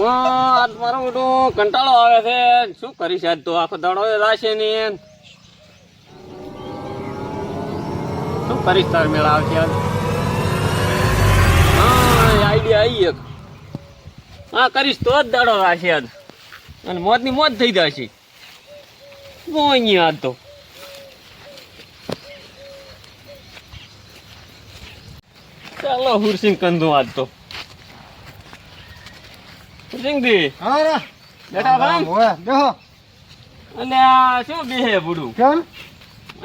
આજ મારો બધો કંટાળો આવે છે. શું કરીશ આજ તો? આખો દાડો રાશે ને શું કરીશ તાર મેળા આવશે આજ? હા આઈડિયા આવી એક. હા, કરીશ તો જ દાડો રાશે આજ. અને મોતની મોત થઈ જશે. અહીંયા આજ તો? ચાલો હુરસિંહ કંદુ આજ તો. હુરસિંગ દી હા બેટા ભાઈ. ઓય બેહો. અલ્યા શું બેહે બુડું? કેમ?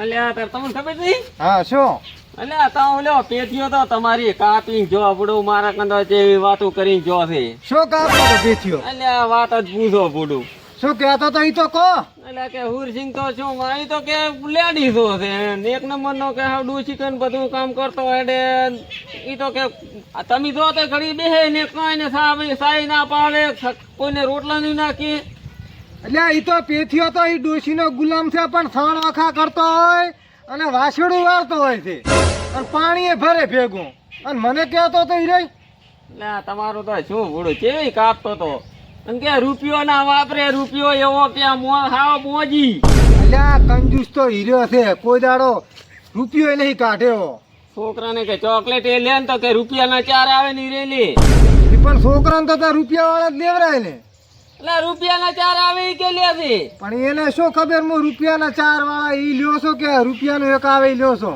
અલ્યા તાર તમને ખબર નહીં હા શું? અલ્યા તા ઓલો પેથીઓ તો તમારી કાપી જો બુડું મારા કંદો જેવી વાતો કરી જો છે. શું કાપો તો બેઠ્યો અલ્યા વાત જ પૂછો બુડું. શું કહેતો તો ઈ તો કહો. અલ્યા કે હુરસિંગ તો શું મારી તો કે લેડી તો છે. એક નંબર નો કે હાવ ડૂસી કરીને બધું કામ કરતો એટલે ઈ તો કે તમે જો તો ઘડી બેહે ને કાંઈ ને સાઈ ના પાડે કોઈને રોટલા નહીં નાખી. એટલે ઈ તો પેથીઓ તો ઈ ડોશીનો ગુલામ છે પણ સણ વખા કરતો હોય અને વાસણું વાળતો હોય છે. અને પાણી એ ભરે ભેગું. અને મને કહેતો તો ઈ રહી એટલે તમારું તો શું ભૂડું કેવી કાપતો તો? કે રૂપિયો ના વાપરે રૂપિયો એવો કે આ મો હાવ મોજી. અલ્યા કંજૂસ તો હીરો છે કોઈ દાડો રૂપિયો નહીં કાઢ્યો. છોકરાને કે ચોકલેટ એ લે ને તો કે રૂપિયાના ચાર આવે ની રેલી પણ છોકરાને તો રૂપિયા વાળા જ લેવરાય ને. એટલે રૂપિયાના ચાર આવે એ કે લે છે. પણ એને શું ખબર હું રૂપિયાના ચાર વાળા ઈ લ્યો છો કે રૂપિયાનું એક આવે લ્યો છો?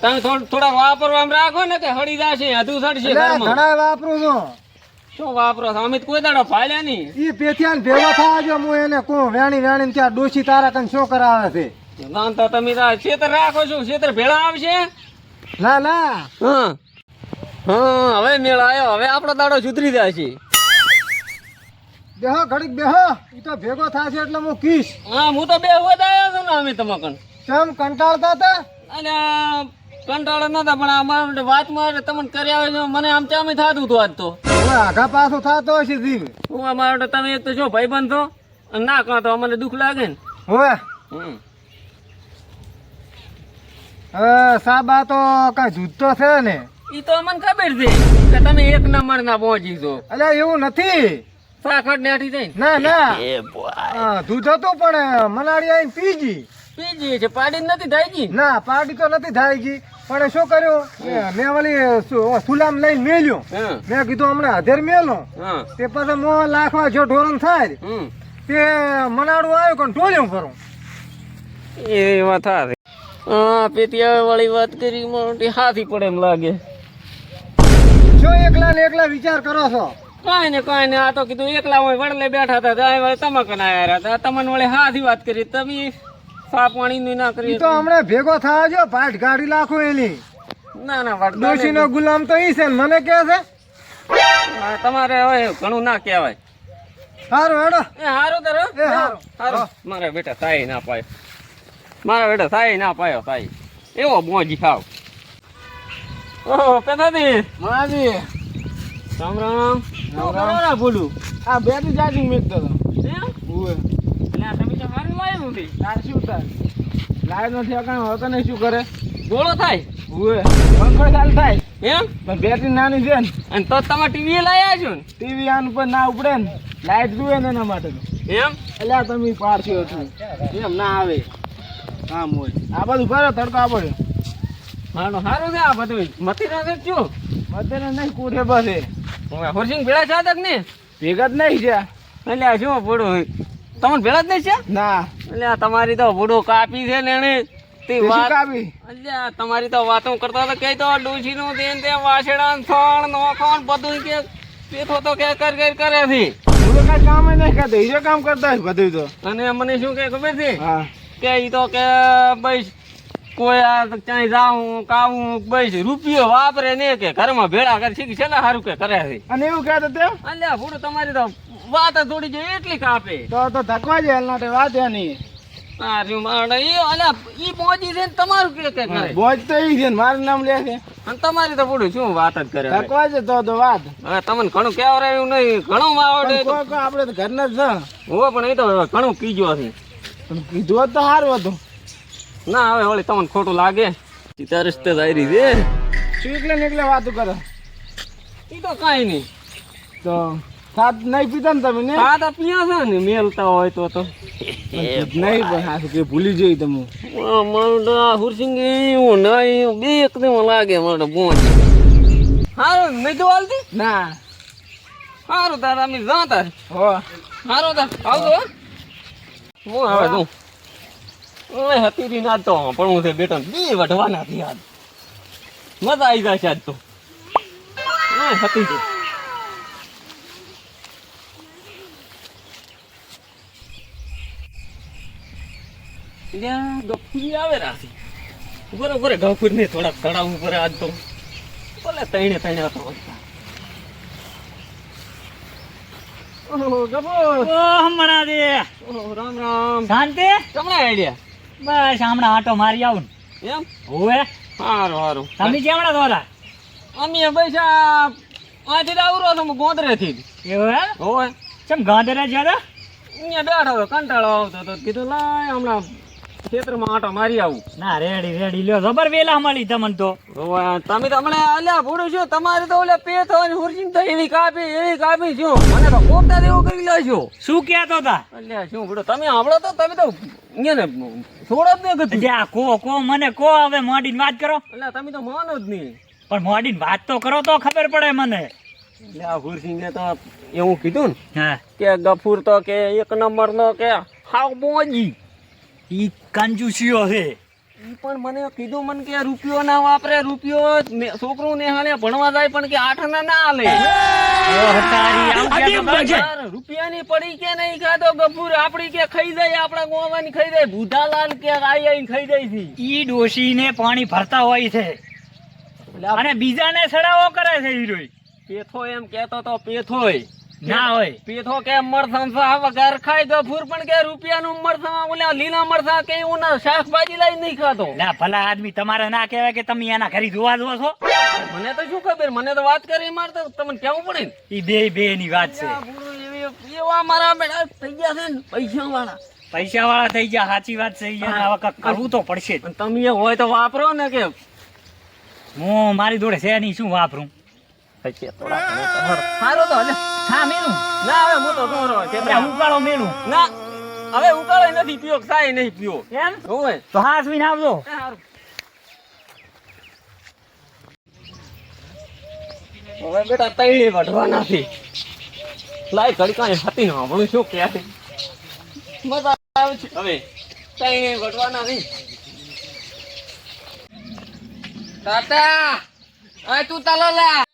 તમે થોડ થોડા વાપરવામાં રાખો ને કે હળી જશે હજુ સડશે ઘણા વાપરું છું. શું વાપરો છો? અમિત કોઈ દાડો ફાલ્યા નહીં. ઈ પેથિયાને ભેગા થવા જો હું એને કહું વેણી વેણી ત્યાં ડોશી તારા કન શું કરાવે છે? ના તો તમે છેતર રાખો છો. છેતર ભેળા આવશે? ના ના. હા. હા હવે મેળ આવ્યો હવે આપણો દાડો સુધરી જાય છે. બેહો ઘડીક બેહો. ઈ તો ભેગો થશે એટલે હું કીશ. હા હું તો બે વધ આવ્યો છું ને અમે તમાકન કેમ કંટાળતા હતા? અને કંટાળો નતા પણ અમારા વાત મારે તમને કરી આવે છે મને આમ ચામે થતું હતું આજ તો. આઘા પાછું થતો હશે જીવ હું અમારા તમે એક તો છો ભાઈ બંધો અને ના કહો તો અમને દુઃખ લાગે ને. હવે. હવે સાબા તો કઈ જૂતો છે ને? ઈ તો અમને ખબર છે કે તમે એક નંબર ના પહોંચી છો. એટલે એવું નથી. સાખડ ને આઠી થઈ ના ના. હા, દૂધ હતું પણ મનાડી આવીને પીજી પીજી છે પાડી નથી થાય ગઈ ના પાર્ટી તો નથી થાય ગઈ પણ શું કર્યું? મેં ઓલી સુલામ લઈને મેલ્યો. મેં કીધું હમણાં અધેર મેલો. હા તે પછી મો લાખવા જો ઢોરણ થાય તે મનાડું આવ્યું પણ ટોલ્યું ફરું એ વાત હારી. હા પેટી વાળી વાત કરી મોટી હાથી પડે એમ લાગે. જો એકલા ને એકલા વિચાર કરો છો. કાંઈ ને કાંઈ ને આ તો કીધું એકલા હોય વડલે બેઠા હતા વળી તમાકન આયા હતા. તમને વળી હાથી વાત કરી તમે સા પાણી નું ના કરી તો હમણાં ભેગો થવા જો પાઠ ગાડી લાખો એની. ના ના વાત દોશી નો ગુલામ તો ઈ છે ને મને કે છે? તમારે હવે ઘણું ના કહેવાય. સારું હેડો. એ હારું તરો. એ હારું. હારું. મારા બેટા સાઈ ના પાયો. મારા બેટા સાઈ ના પાયો સાઈ. એવો મોજી ખાવ ઓહો પેદાદી માજી. રામ રામ. રામ રામ ભૂલું આ બેટી જાજી મેકતો તો. એમ? ઉવે તમે તો હારું લાવ્યું નથી. તાર શું થાય? લાઈવ નથી અકાણ હતો ને શું કરે? ગોળો થાય. ઉવે પંખો ચાલ થાય. એમ? પણ બેટરી નાની છે ને. અને તો તમે ટીવી લાયા છો ને? ટીવી આન પર ના ઉપડે ને લાઈટ જુએ ને એના માટે એમ? એટલે આ તમે પારથી હતું એમ ના આવે. કામ હોય. આ બધું ભરો તડકો આપડે મારો સારું છે આ બધું. મથી ના છું મધ્યને નહીં કુઠે બસે હોરસિંગ ભેળા છે તક ને? ભેગા જ નહીં છે એટલે આ શું ભૂડું તમને ભેળા જ નહીં છે? ના. એટલે તમારી તો ભૂડો કાપી છે ને એને તે વાત કાપી? એટલે તમારી તો વાતો કરતા તો કઈ તો ડૂસી નું દેન તે ને થણ નોખણ બધું કે પેથો તો કે કર કર કરે છે. તો કઈ કામ નહીં કરતો ઈજો કામ કરતા બધું તો. અને મને શું કે ખબર છે? હા. કે ઈ તો કે ભાઈ કોઈ આ ક્યાંય જાઉં કાવું બસ રૂપિયો વાપરે ને કે ઘરમાં ભેળા કરે છે છે ને સારું કે કરે છે. અને એવું કહેતો તે? અલ્યા ભૂડો તમારી તો વાત થોડી જોઈએ એટલી કાપે. તો તો ધકવા જાય એના માટે વાત એની. રહ્યું મારે ઈ અલ્યા ઈ બોજી છે ને તમારું કે કે કરે? બોજ તો ઈ છે ને મારું નામ લે છે. અને તમારી તો પૂરું શું વાત જ કરે. ધકવા છે તો તો વાત. હવે તમને ઘણું કહેવરાયું નહીં ઘણું માવડે આપણે તો ઘરના જ હો પણ એ તો ઘણું કીજો છે. કીધું તો સારું હતું. ના હવે વળી તમને ખોટું લાગે. સીધા રસ્તે જાયરી છે. શું એકલે ને એકલે વાતું કરો. એ તો કાંઈ નહીં. તો સાત નહીં પીતા ને તમે ને? હા તો પીયા છે ને મેલતા હોય તો તો. નહીં પણ હા કે ભૂલી જઈ તમે. મારું હુરસિંગી હું નહીં બે એકદમ લાગે મારો બોન હારો નહીં તો હાલતી ના. હારો તારા અમે જાતા હો. હારો તાર આવતો હો. હું આવે તું ઓય હતીરી ના તો પણ હું તે બેટા બે વઢવાના થી આજ મજા આવી જશે આજ તો. ઓય ગફુરી આવે રાસી બરોબર ગફુર ને થોડાક તળાવ ઉપર આજ તો. ભલે તૈણે તૈણે હતો. ગાંધરા જ્યાં બેઠો હતો કંટાળો આવતો હતો કીધું લાય હમણાં ખેતરમાં આટો મારી આવું. ના રેડી રેડી. લ્યો જબર વેલા મળી તમને તો. તમે તો હમણાં અલ્યા ભૂડું છો તમારે તો ઓલે હુરજીન તો એવી કાપી એવી કાપી છો. મને તો કોકતા જેવું કરી લે છો શું કહેતો તા અલ્યા શું ભૂડો તમે તો તમે તો અહીંયા ને છોડો જ નહીં કીધું જ્યાં કો કો મને કો હવે મોડીને વાત કરો. એટલે તમે તો માનો જ નહીં. પણ મોડીને વાત તો કરો તો ખબર પડે મને. હુરસિંહને તો એવું કીધું ને હા. કે ગફૂર તો કે એક નંબર નો કે હાવ બોજી ઈ કંજુસીઓ છે. ઈ પણ મને કીધું મને કે રૂપિયો ના વાપરે રૂપિયો છોકરો છોકરું ને હાલે ભણવા જાય પણ કે આઠ ના. યાર, રૂપિયાની પડી કે નહીં ખાતો ગફૂર આપડી કે ખાઈ જાય આપડા ગોવાની ખાઈ જાય ભૂધાલાલ કે આઈ આઈ ખાઈ જાય છે. ઈ ડોશીને પાણી ભરતા હોય છે. અને બીજાને સડાવો કરે છે ઈ રોય. પેથો એમ કેતો તો પેથોય. ના હોય. પીઠો કે મરસાં સા વગર દો ગફૂર પણ કે રૂપિયાનું મરસાં ઓલા લીલા મરસા કે હું ના શાકભાજી લઈ નહીં ખાતો. ના ભલા આદમી તમારે ના કહેવાય કે તમે એના ઘરે જોવા જો છો? મને તો શું ખબર? મને તો વાત કરી માર તો તમને કેવું પડે ને. ઈ બે બે ની વાત છે. એવી- મારા બેડા થઈ ગયા છે પૈસા વાળા પૈસા વાળા થઈ ગયા સાચી વાત છે અને કરવું તો પડશે. તમે હોય તો વાપરો ને કે હું મારી જોડે છે નહીં શું વાપરું? સારું તો હલે હા મેલું. ના હવે હું તો દોરો ત્યાં ઉકાળો મેલું. ના હવે ઉકાળો નથી પીયો સાય નહીં પીયો એમ? હોય તો હા સુઈને આવજો. હવે બેટા તૈણી વઢવા નથી. લાય કડકાને હતી ન હમણાં શું કહે? મજા આવે છે. હવે તૈણી વઢવા નથી. તાતા આ તું તલો લા.